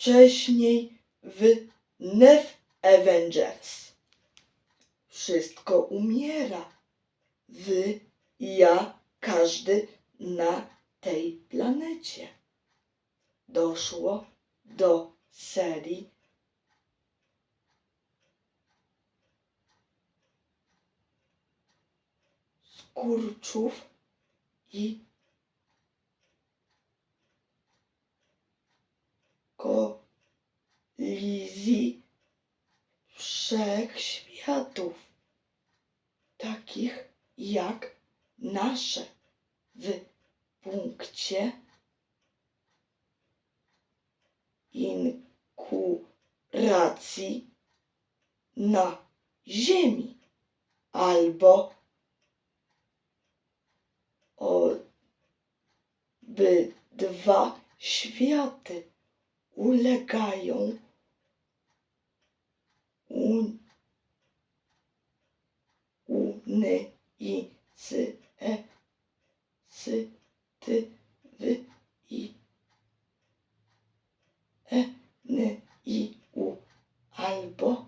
wcześniej w Nef Avengers. Wszystko umiera. Wy, ja, każdy na tej planecie. Doszło do serii skurczów i kolizji wszechświatów, takich jak nasze. W punkcie inkuracji na Ziemi albo obydwa światy ulegają un, unicy, e, sy, ty, wy, i, e, n, i, u, albo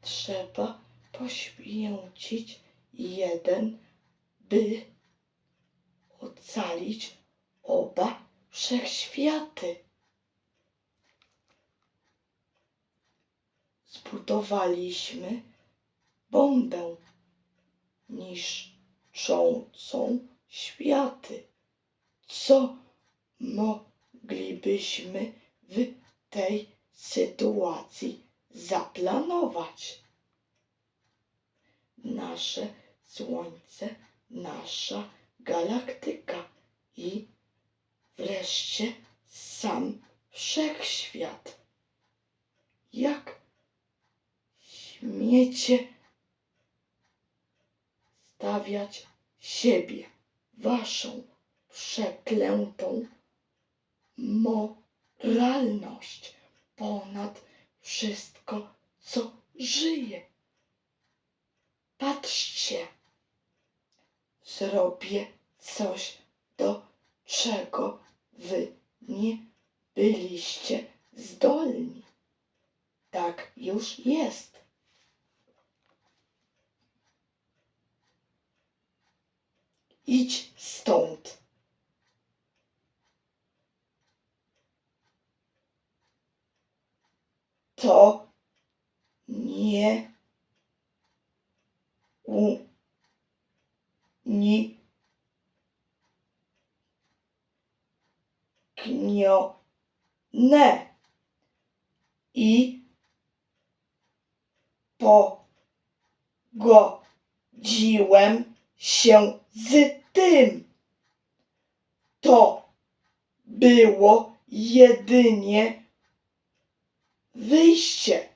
trzeba poświęcić jeden, by ocalić oba wszechświaty. Zbudowaliśmy bombę niszczącą światy. Co moglibyśmy w tej sytuacji zaplanować? Nasze Słońce, nasza galaktyka i wreszcie sam wszechświat. Jak śmiecie stawiać siebie, waszą przeklętą moralność ponad wszystko, co żyje. Patrzcie, zrobię coś, do czego wy nie byliście zdolni. Tak już jest. Idź stąd. To nie u ni knione i pogodziłem się z tym. To było jedynie wyjście.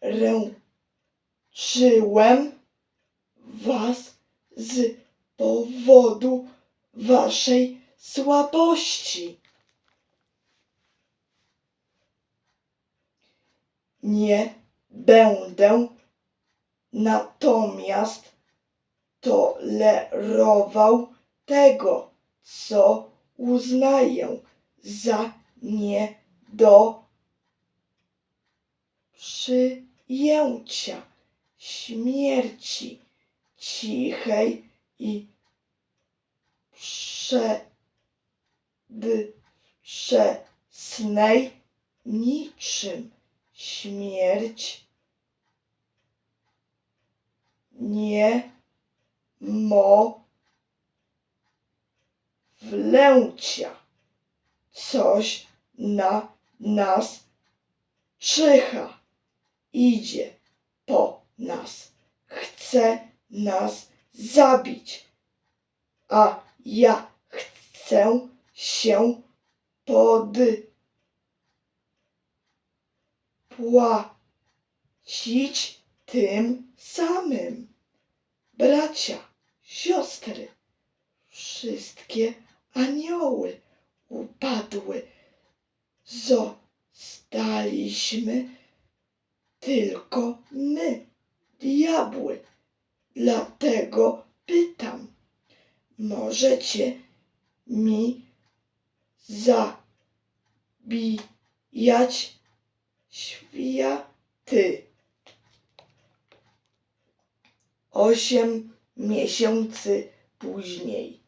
Wyręczyłem was z powodu waszej słabości. Nie będę natomiast tolerował tego, co uznaję za nie do przyjęcia śmierci cichej i przedwczesnej niczym śmierć nie mo wlęcia. Coś na nas czyha, idzie po nas, chce nas zabić, a ja chcę się podpłacić tym samym. Bracia, siostry, wszystkie anioły upadły. Zostaliśmy tylko my, diabły. Dlatego pytam, możecie mi zabijać światy. Osiem miesięcy później.